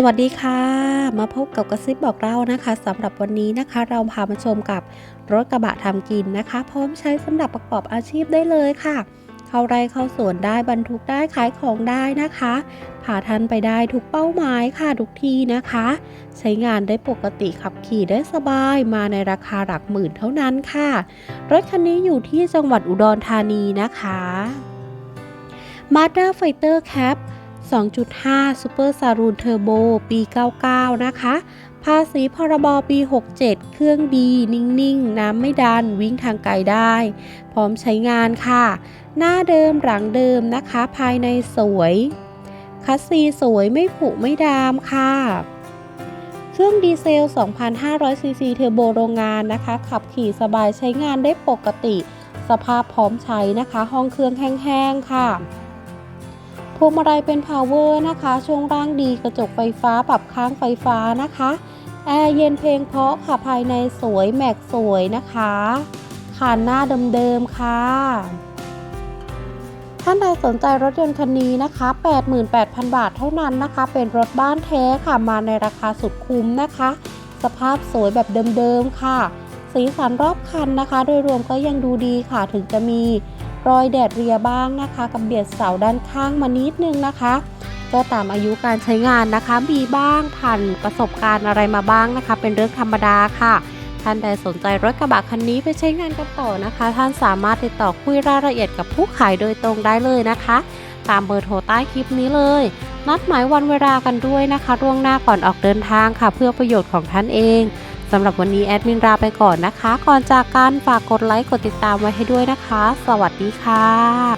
สวัสดีค่ะ มาพบกับกระซิบบอกเล่านะคะสำหรับวันนี้นะคะ เราพามาชมกับรถกระบะทำกินนะคะ พร้อมใช้สำหรับประกอบอาชีพได้เลยค่ะ เข้าไร่เข้าสวนได้บรรทุกได้ขายของได้นะคะผ่าทันไปได้ทุกเป้าหมายค่ะทุกที่นะคะ ใช้งานได้ปกติขับขี่ได้สบายมาในราคาหลักหมื่นเท่านั้นค่ะ รถคันนี้อยู่ที่จังหวัดอุดรธานีนะคะ Mazda Fighter Cap 2.5 Super Saloon Turbo ปี 99 นะคะ ภาษีพรบปี 67 เครื่องดีนิ่ง ๆ น้ำไม่ดัน วิ่งทางไกลได้ พร้อมใช้งานค่ะ หน้าเดิมหลังเดิมนะคะ ภายในสวย คัสซีสวยไม่ผุไม่ดามค่ะเครื่องดีเซล 2,500 ซีซีเทอร์โบโรงงานนะคะ ขับขี่สบายใช้งานได้ปกติ สภาพพร้อมใช้นะคะ ห้องเครื่องแห้งๆ ค่ะ พวงมาลัยเป็น power นะคะ ช่วงล่างดีกระจกไฟฟ้าปรับค้างไฟฟ้านะคะ แอร์เย็นเพลงเพราะค่ะภายในสวยแม็กสวยนะคะขานหน้าเดิมๆค่ะ ท่านใดสนใจรถยนต์คันนี้นะคะ 88,000 บาทเท่านั้นนะคะ เป็นรถบ้านแท้ค่ะ มาในราคาสุดคุ้มนะคะ สภาพสวยแบบเดิมๆค่ะ สีสันรอบคันนะคะ โดยรวมก็ยังดูดีค่ะ ถึงจะมี รอยแดดเรียบ้างนะคะ กับเบียดเสาด้านข้างมานิดนึงนะคะ ก็ตามอายุการใช้งานนะคะ มีบ้างผ่านประสบการณ์อะไรมาบ้างนะคะ เป็นเรื่องธรรมดาค่ะ ท่านใดสนใจรถกระบะคันนี้ไปใช้งานกันต่อนะคะ ท่านสามารถติดต่อคุยรายละเอียดกับผู้ขายโดยตรงได้เลยนะคะ ตามเบอร์โทรใต้คลิปนี้เลย นัดหมายวันเวลากันด้วยนะคะล่วงหน้าก่อนออกเดินทางค่ะ เพื่อประโยชน์ของท่านเอง สำหรับวันนี้แอดมินลาไปก่อนนะคะ ก่อนจากกันฝากกดไลค์กดติดตามไว้ให้ด้วยนะคะ สวัสดีค่ะ